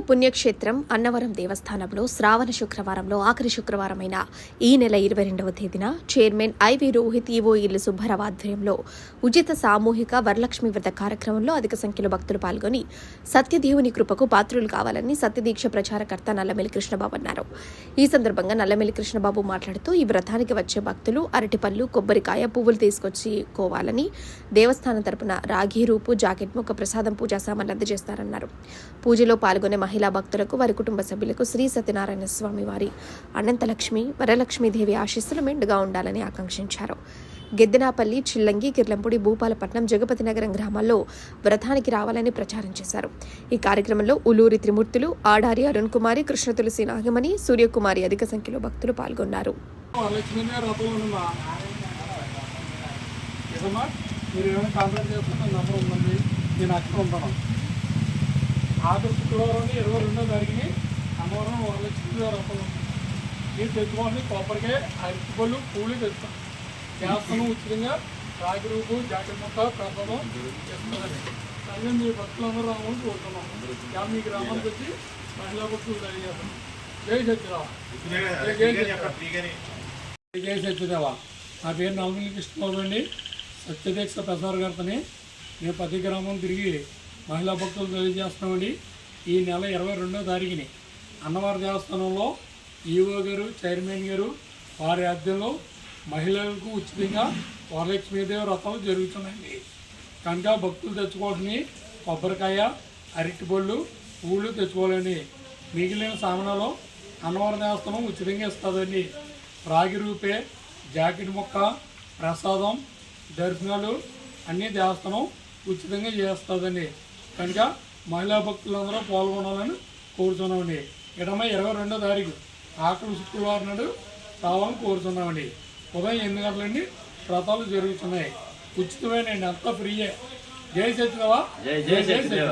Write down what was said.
పుణ్యక్షేత్రం అన్నవరం దేవస్థానంలో శ్రావణ శుక్రవారంలో ఆఖరి శుక్రవారమైన ఈ నెల ఇరవై రెండవ తేదీన చైర్మన్ ఐవి రోహిత్ ఈవో ఇల్లు సుబ్బారావు ఆధ్వర్యంలో ఉచిత సామూహిక వరలక్ష్మి వ్రత కార్యక్రమంలో అధిక సంఖ్యలో భక్తులు పాల్గొని సత్యదేవుని కృపకు పాత్రులు కావాలని సత్యదీక్ష ప్రచారకర్త నల్లమెల్లి కృష్ణబాబు అన్నారు. ఈ సందర్భంగా నల్లమెల్లి కృష్ణబాబు మాట్లాడుతూ ఈ వ్రతానికి వచ్చే భక్తులు అరటిపళ్ళు కొబ్బరికాయ పువ్వులు తీసుకొచ్చి కోవాలని దేవస్థానం తరపున రాగి రూపు జాకెట్ ముక్క ప్రసాదం పూజా సామాన్లు అందజేస్తారన్నారు. పూజలో పాల్గొనే మహిళా భక్తులకు వారి కుటుంబ సభ్యులకు శ్రీ సత్యనారాయణ స్వామి వారి అనంతలక్ష్మి వరలక్ష్మీదేవి ఆశీస్సులు మెండుగా ఉండాలని ఆకాంక్షించారు. గెద్దెనాపల్లి చిల్లంగి కిర్లంపూడి భూపాలపట్నం జగపతి నగరం గ్రామాల్లో వ్రతానికి రావాలని ప్రచారం చేశారు. ఈ కార్యక్రమంలో ఉలూరి త్రిమూర్తులు ఆడారి అరుణ్ కుమారి కృష్ణ తులసి నాగమణి సూర్యకుమారి అధిక సంఖ్యలో భక్తులు పాల్గొన్నారు. మీరు ఏమైనా కాంటాక్ట్ చేస్తే నా నెంబర్ ఉందండి. నేను అక్కడ ఉంటాను. ఆగస్టు శుక్రవారం ఇరవై రెండో తారీఖుని అమ్మవారం ఒక లక్ష రూపాయలు మీరు తెచ్చుకోండి కొబ్బరికాయ అరటిపళ్ళు పూలు తెచ్చుకోండి. చేస్తాను ఉచితంగా. రాగి రూపు జాకెట్ ముక్క ప్రసాదం ఇస్తుందండి అదే మీ భక్తులందరూ రావాలని కోరుతున్నాం యా మీ గ్రామానికి వచ్చి మహిళా భక్తులు తెలియజేస్తాం జై సత్యరావు జై సత్యదేవ నా పేరు నల్మల్లి కృష్ణబాబు అండి. సత్యదీక్ష ప్రసారకర్తని నేను ప్రతి గ్రామం తిరిగి మహిళా భక్తులు తెలియజేస్తున్నామండి. ఈ నెల ఇరవై రెండో తారీఖుని అన్నవర దేవస్థానంలో ఈఓ గారు చైర్మన్ గారు వారి ఆధ్యంలో మహిళలకు ఉచితంగా వరలక్ష్మీదేవి వ్రతాలు జరుగుతున్నాయండి. కనుక భక్తులు తెచ్చుకోవాలని కొబ్బరికాయ అరటిపళ్ళు పూలు తెచ్చుకోవాలండి. మిగిలిన సామానాలు అన్నవరం దేవస్థానం ఉచితంగా ఇస్తుందండి. రాగి రూపే జాకెట్ ముక్క ప్రసాదం దర్శనాలు అన్నీ దేవస్థానం ఉచితంగా చేస్తుందండి. కనుక మహిళా భక్తులందరూ పాల్గొనాలని కోరుతున్నామండి ఎడమ ఇరవై రెండో తారీఖు ఆకలి శుక్రవారం నాడు రావాలని కోరుతున్నామండి ఉదయం ఎనిమిది గంటలండి వ్రతాలు జరుగుతున్నాయి. ఉచితమేనండి అంతా ఫ్రీయే. జై సత్యదేవా జై జై సత్యదేవ